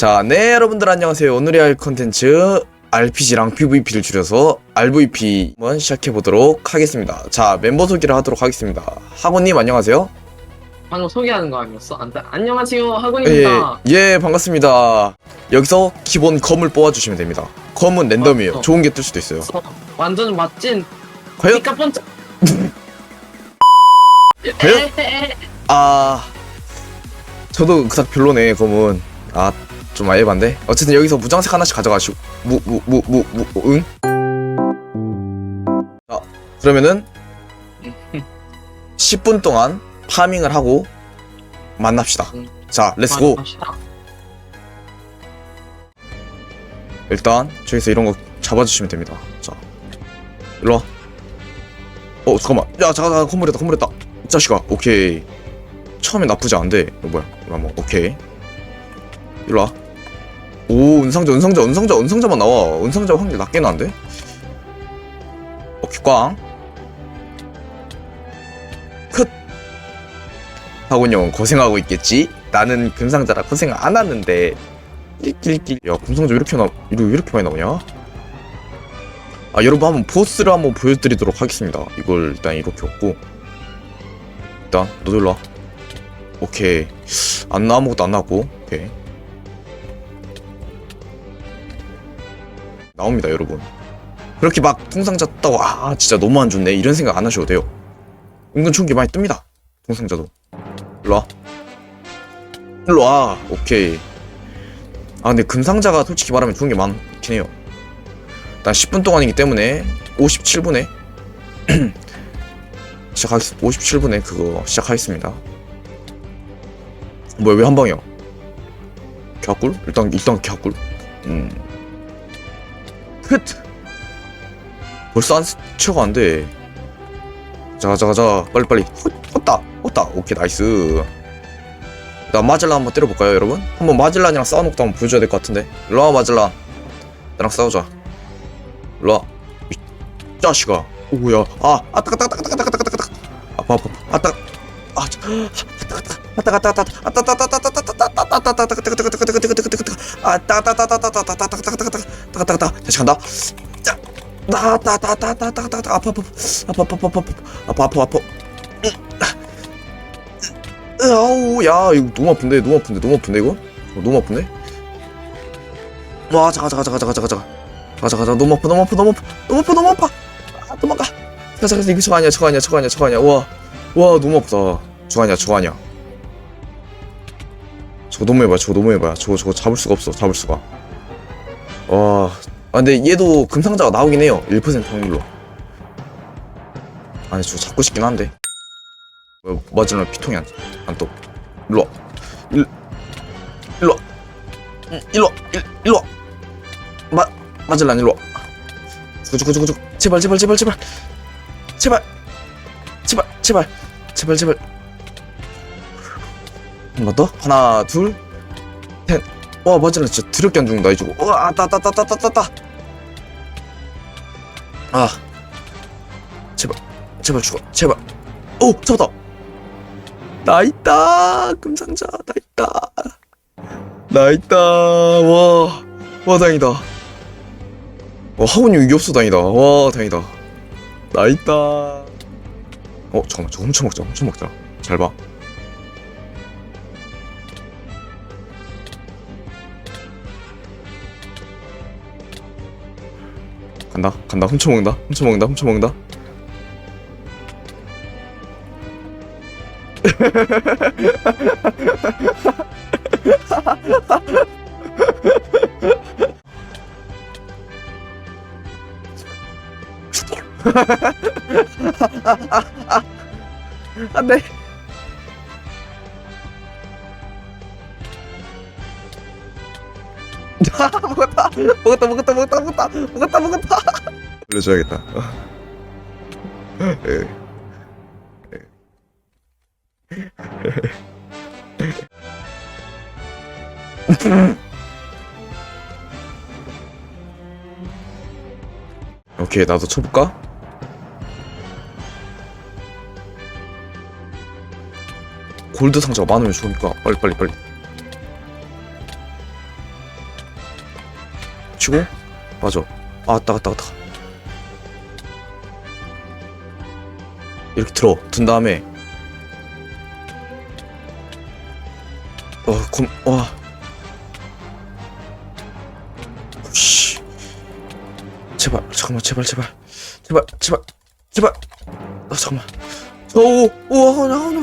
자, 네, 여러분들 안녕하세요. 오늘의 할 컨텐츠 RPG랑 PVP를 줄여서 RVP 한번 시작해 보도록 하겠습니다. 자, 멤버 소개를 하도록 하겠습니다. 학원님 안녕하세요. 방금 소개하는 거 아니었어? 안, 안녕하세요 예, 학원입니다. 예, 반갑습니다. 여기서 기본 검을 뽑아주시면 됩니다. 검은 랜덤이에요. 어, 어. 좋은 게 뜰 수도 있어요. 어, 완전 멋진 과연? 피카 번쩍. 과연? 아, 저도 그닥 별로네 검은. 아, 좀 아예 반데. 어쨌든 여기서 무장색 하나씩 가져가시고 무 무 무 무 무 응. 자, 그러면은 10분 동안 파밍을 하고 만납시다. 응. 자, 렛츠고. 일단 저기서 이런 거 잡아주시면 됩니다. 자, 일로 와. 어, 잠깐만. 야, 잠깐, 잠깐, 건물했다, 건물했다. 이 자식아, 오케이. 처음에 나쁘지 않은데, 이거 뭐야? 이거 한번, 오케이. 일로 와. 오, 은상자, 은상자, 은상자, 은상자만 나와. 은상자 확률 낮게 나는데? 오케이, 꽝. 끝. 형 고생하고 있겠지? 나는 금상자라 고생 안 하는데. 낄낄낄. 야, 금상자 왜 이렇게 나, 이렇게, 왜 이렇게 많이 나오냐? 아, 여러분 한번 보스를 한번 보여드리도록 하겠습니다. 이걸 일단 이렇게 없고. 일단, 일로 와. 오케이. 안 나, 아무것도 안 나왔고. 오케이. 나옵니다, 여러분. 그렇게 막 통상자 떴다고, 아, 진짜 너무 안 좋네. 이런 생각 안 하셔도 돼요. 은근 게 많이 뜹니다. 통상자도. 일로 와. 일로 와. 오케이. 아 근데 금상자가 솔직히 말하면 좋은 게 많긴 해요 일단 10분 동안이기 때문에 57분에 시작하겠습니다 57분에 그거 시작하겠습니다 뭐야 왜 한 방이야 갸꿀? 일단 일단 갸꿀 음 끝! 벌써 한 스쳐가 안돼 자가 자 가 자 빨리 빨리 헛, 헛다 헛다 오케이 나이스 나 마젤란 한번 때려볼까요 여러분? 한번 마젤란이랑 싸워놓고 한번 보여줘야 될 것 같은데 일로와 마젤란 나랑 싸우자 일로와 이 자식아 오야 아 아따 따 따 따 따 따 따 따 따 아파 아파 아따 아 아따 아따 아따 아따 아따 아따 아따 아따 아따 아따 다시 간다. 자 나따따따따따따따 아파 아파 아파 아파 아파 아파 아파 아파 아우 야 이거 너무 아픈데? 너무 아픈데? 너무 아픈데 이거? 어, 너무 아픈데? 와 자가 자가 자가 자가 자가 자가 자가 자가 너무 아파 너무 아파 너무 아파. 너무 아파 너무 아파. 아 도망가. 가자 가자. 이거 저거 아니야 저거 아니야 저거 아니야 저거 아니야. 와와 너무 아프다. 저거 아니야 저거 아니야. 저거 너무 해봐 저거 너무 해봐. 저거 저거 잡을 수가 없어 잡을 수가 와 아, 근데 얘도 금상자가 나오긴 해요 1% 확률로 아니 저거 잡고 싶긴 한데 어, 마지막 피통이 안, 안 떠. 일로 와. 일, 일로 와. 일, 일로 와. 마, 마젤란 일로 와. 주고. 제발 제발 제발 제발. 제발. 제발 제발. 제발 제발. 한번 더. 하나 둘. 셋. 와 마젤란 진짜 드럽게 안 죽는다 이거. 와 따따따따따따. 아. 제발 제발 죽어 제발. 오 잡았다. 나 있다 금상자 나 있다 나 있다 와와 다행이다 와 하원이 이게 없어 다행이다 와 다행이다 나 있다 어 잠깐만 저 훔쳐 먹자 훔쳐 먹자 잘봐 간다 간다. 훔쳐 먹는다 훔쳐 먹는다 훔쳐 먹는다. 안돼 먹었다 먹었다 먹었다 먹었다 먹었다 먹었다 먹었다 올려줘야겠다 예. 오케이 나도 쳐볼까? 골드 상자가 많으면 좋으니까 빨리 빨리 빨리 치고? 맞아. 아 왔다 갔다 갔다. 이렇게 들어. 든 다음에. 어검와 씨. 제발 잠깐만 제발 제발. 제발 제발. 제발. 아 잠깐만. 어우 우와 나 하나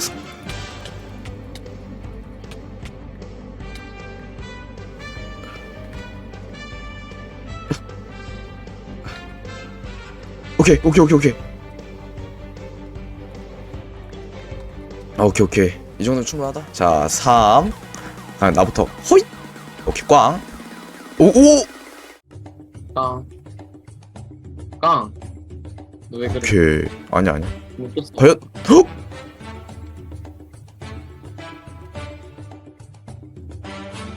오케이 오케이 오케이 오케이. 아 오케이 오케이. 이 정도면 충분하다. 자 3 아, 나부터. 호잇! 오케이 꽝. 오오! 깡. 깡. 너 왜 그래? 오케이. 아니 아니. 못. 과연? 헉!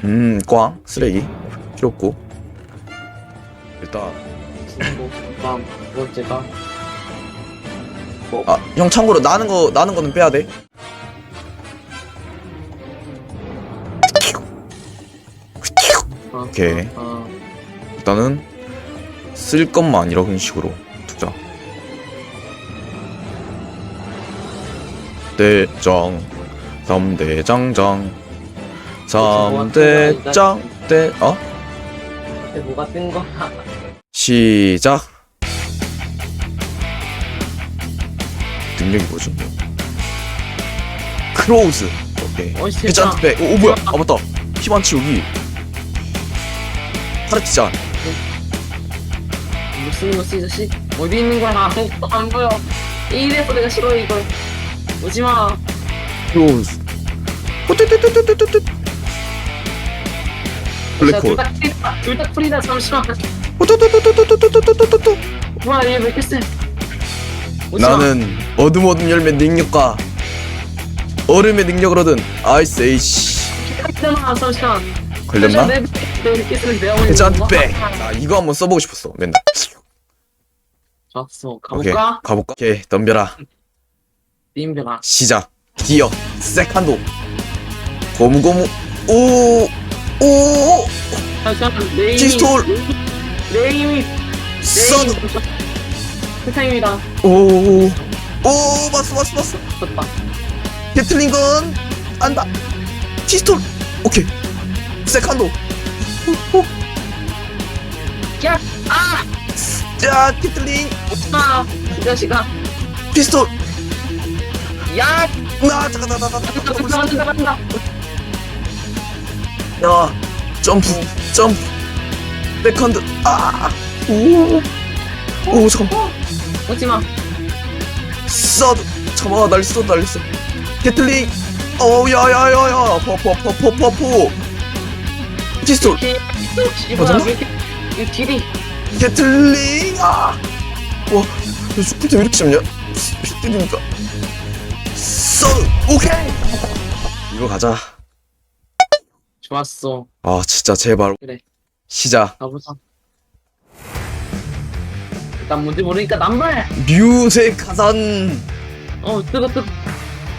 음꽝. 쓰레기. 필요 없고. 일단 다음 두 번째가 아 형 참고로 나는 거 나는 거는 빼야 돼 아, 오케이. 아, 일단은 쓸 것만 이런 식으로 두자. 대장, 삼대장장, 삼대장, 대, 어? 아, 뭐가 뜬 거야? 시작. 능력이 뭐죠? 크로우즈. 오케이. 어이. 해잔트 백. 오, 오 뭐야? 아 맞다. 피만 치우기. 파르티잔. 뭐 쓰는 거지 이 자식? 어디 있는 거야? 아무것도 안 보여. 이래서 내가 싫어 이걸. 오지 마. 크로우즈. 호뚜뚜뚜뚜뚜뚜. 블랙홀. 둘다 풀이다. 잠시만. 나는 어둠 어둠 열매 능력과 얼음의 능력을 얻은 아이스 에이시 있잖아. 잠시만. 걸렸나? 내, 내 기술을 내어버리는 해잔트 건가? 백. 나 이거 한번 써보고 싶었어. 맨날. 좋았어. 오케이. 가볼까? 가볼까? 오케이. 덤벼라. 님들아. 시작. 기어. 세컨도. 고무고무. 오. 오. 잠시만. 내 이미. 내 이미. 선. 세상입니다. 오. 오. 봤어 봤어 봤어. 좋다. 게틀링건 안다. 피스톨. 오케이. 세컨도. 야! 아! 자, 게틀링. 오지마! 이 자식아. 피스톨. 야! 나 잠깐 나 나 나. 간다, 간다, 간다, 간다. 야, 점프, 점프, 백핸드, 아, 오, 오, 잠깐, 오지마. 써드, 잠깐만, 날렸어. 게틀링, 어, 야, 야, 야, 야, 퍼, 퍼, 퍼, 퍼, 퍼, 퍼. 피스톨, 씨발, 맞아? 왜 이렇게, 이 딜이. 게틀링, 아, 와, 너 스프트 왜 이렇게 잡냐? 때리니까. 써드, 오케이. 이거 가자. 좋았어. 아, 진짜 제발. 그래. 시작. 가보자. 일단 뭔지 모르니까 남발! 뮤세 가산. 어, 뜨거, 뜨거.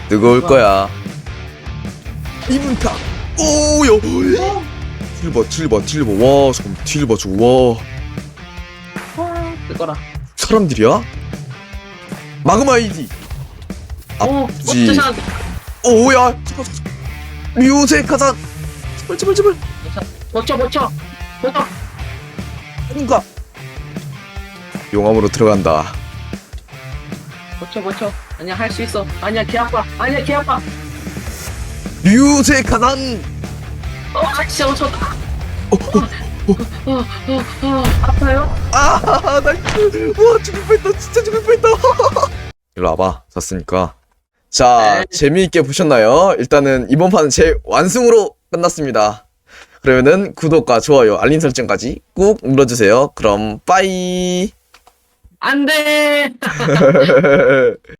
뜨거울. 거야. 오요. 딜 봐, 딜 봐, 딜 봐. 와, 잠깐 딜 봐, 저거. 와, 와, 뜨거라. 사람들이야? 마그마 이디. 오, 아프지. 어, 오야, 잠깐, 잠깐. 뮤세 가산. 제발, 제발, 제발. 버텨, 버텨. 뭔가. 용암으로 들어간다. 버텨, 버텨. 아니야, 할 수 있어. 아니야, 개 아파. 아니야, 개 아파. 뮤세 가산. 어, 아, 진짜 멈췄다. 어, 어, 어, 어, 어, 아파요? 아, 나이스. 와, 죽을 뻔했다. 진짜 죽을 뻔했다. 일로 와봐. 잤으니까. 자, 네. 재미있게 보셨나요? 일단은 이번 판은 제 완승으로 끝났습니다. 그러면은 구독과 좋아요, 알림 설정까지 꾹 눌러주세요. 그럼 빠이. 안 돼!